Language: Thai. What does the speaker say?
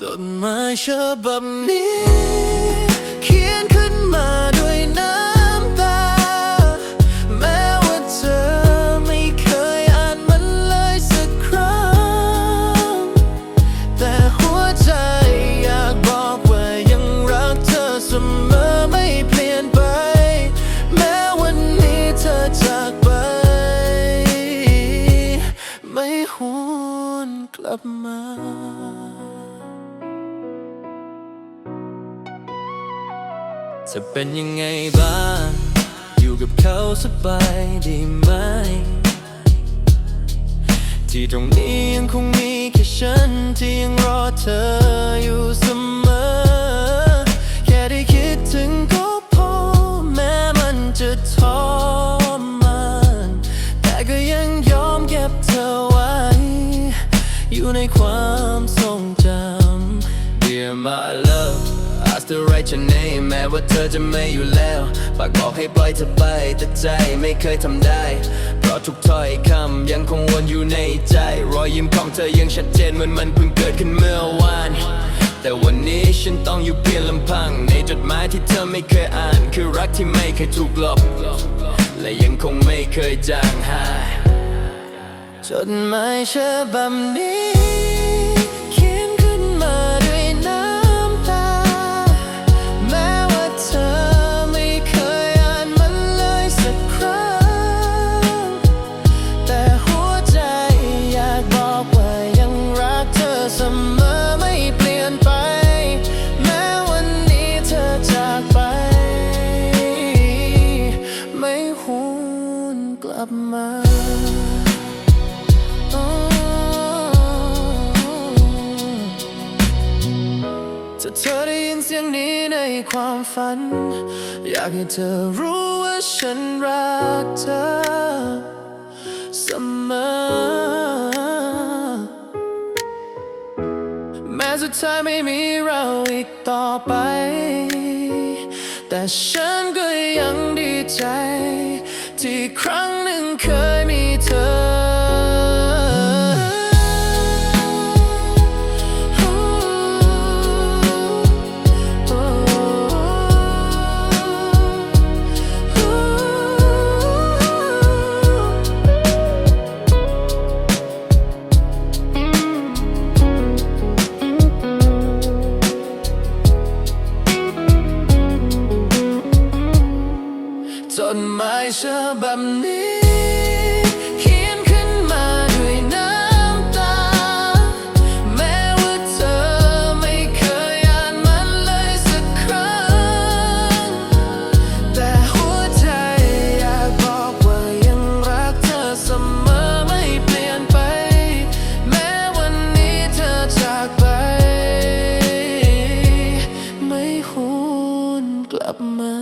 จดหมายฉบับนี้ เขียน จะเป็นยังไงบ้าง อยู่กับเขาสบายดีไหม ที่ตรงนี้ยังคงมีแค่ฉันที่ยังรอเธออยู่เสมอ แค่ได้คิดถึงก็พอแม้มันจะทรมานแต่ก็ยังยอมเก็บเธอไว้ อยู่ในความทรงจำ Dear my love I still write your name แม้ว่าเธอจะไม่อยู่แล้วฝากบอกให้ปล่อยเธอไป แต่ใจไม่เคยทำได้ เพราะทุกถ้อยคำยังคงวนอยู่ในใจ รอยยิ้มของเธอยังชัดเจนเหมือนมันเพิ่งเกิดขึ้นเมื่อวาน แต่วันนี้ฉันต้องอยู่เพียงลำพัง ในจดหมายที่เธอไม่เคยอ่าน คือรักที่ไม่เคยถูกลบ และยังคงไม่เคยจางหายจดหมายฉบับนี้ ลับมาถ้าเธอได้ยินเสียงนี้ในความฝัน อยากให้เธอรู้ว่าฉันรักเธอเสมอแม้สุดท้ายไม่มีเราอีกต่อไป แต่ฉันก็ยังดีใจ ที่ครั้ง จากไปไม่หวนกลับมา